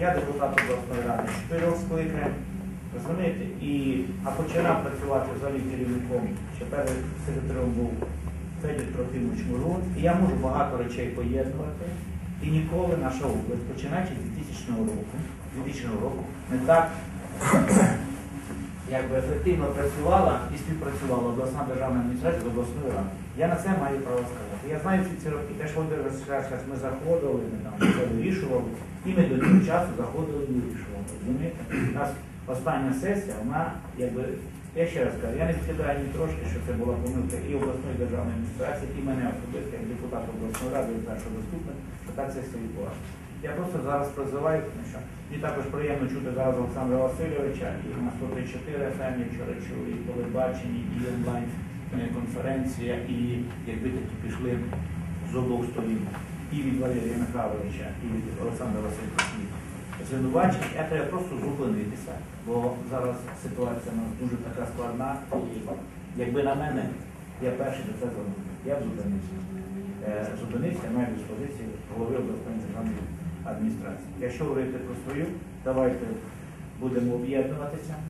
Я депутат обласної ради чотирьох скликань. Розумієте? І, а починав працювати взагалі керівником, ще першим секретарем був Федір Трофімович Мурун. І я можу багато речей поєднувати. І ніколи наша область, починаючи з 2000 року, 2000 року, не так якби ефективно працювала і співпрацювала обласна державна адміністрація з обласною радою. Я на це маю право сказати. Я знаю всі ці роки, те, що Володимир ми заходили, ми там це вирішували, і ми до цього часу заходили і вирішували. Розумієте? У нас остання сесія, вона якби. Я ще раз кажу, я не відкидаю ні трошки, що це була помилка і обласної державної адміністрації, і мене особисто, як депутата обласної ради, і першого заступника, що так це все відбувається. Я просто зараз призиваю, тому що мені також приємно чути зараз Олександра Васильовича і на 134 FM, я вчора чув, і телебаченні, і онлайн е, конференція, і якби такі пішли з обох сторін, і від Валерія Михайловича, і від Олександра Васильовича звинувачень, я треба просто зупинитися, бо зараз ситуація у нас дуже така складна, і якби на мене, я перший до це зробив. Я б зупинився. Е, Зупинився, маю диспозицію голови обласної державної адміністрації. Якщо говорити про свою, давайте будемо об'єднуватися.